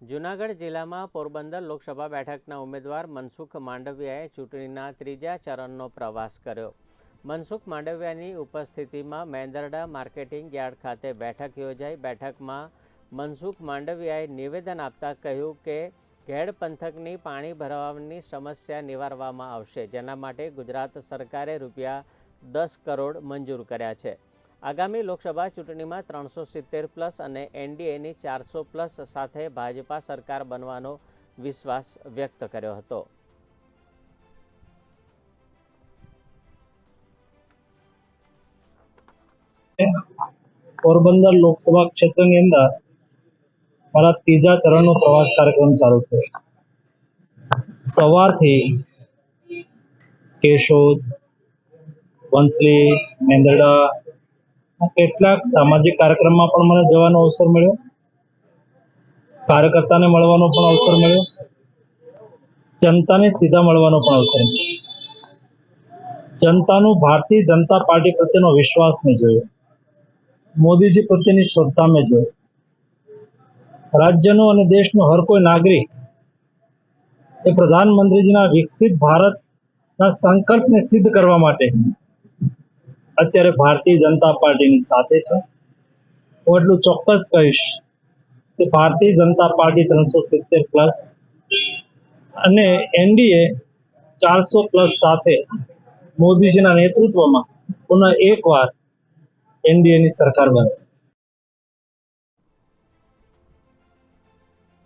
જૂનાગઢ જિલ્લામાં પોરબંદર લોકસભા બેઠકના ઉમેદવાર મનસુખ માંડવિયાએ ચૂંટણીના ત્રીજા ચરણનો પ્રવાસ કર્યો. મનસુખ માંડવિયાની ઉપસ્થિતિમાં મેંદરડા માર્કેટિંગ યાર્ડ ખાતે બેઠક યોજાઈ. બેઠકમાં મનસુખ માંડવિયાએ નિવેદન આપતા કહ્યું કે, ઘેડ પંથકની પાણી ભરાવાની સમસ્યા નિવારવામાં આવશે. જેના માટે ગુજરાત સરકારે રૂપિયા દસ કરોડ મંજૂર કર્યા છે. આગામી લોકસભા ચૂંટણીમાં ત્રણસો સિત્તેર પ્લસ અને એનડીએની ચારસો પ્લસ સાથે ભાજપા સરકાર બનવાનો વિશ્વાસ વ્યક્ત કર્યો હતો. પોરબંદર લોકસભા ક્ષેત્રની અંદર મારા ત્રીજા ચરણનો પ્રવાસ કાર્યક્રમ ચાલુ થયો. સવારથી કેશોદ, વંથલી, મેંદરડા કેટલાક સામાજિક કાર્યક્રમમાં પણ મને જવાનો અવસર મળ્યો. કાર્યકર્તાને મળવાનો પણ અવસર મળ્યો. જનતાને સીધા મળવાનો પણ અવસર મળ્યો. જનતાનું ભારતીય જનતા પાર્ટી પ્રત્યેનો વિશ્વાસ મેં જોયો. મોદીજી પ્રત્યેની શ્રદ્ધા મેં જોયો રાજ્યનો અને દેશનો હર કોઈ નાગરિક એ પ્રધાનમંત્રીજીના વિકસિત ભારતના સંકલ્પને સિદ્ધ કરવા માટે અત્યારે ભારતીય જનતા પાર્ટીની સાથે છે. હું એટલું ચોક્કસ કહીશ કે ભારતીય જનતા પાર્ટી ત્રણસો સિત્તેર પ્લસ અને એનડીએ ચારસો પ્લસ સાથે મોદીજીના નેતૃત્વમાં પુનઃ એકવાર એનડીએની સરકાર બનશે.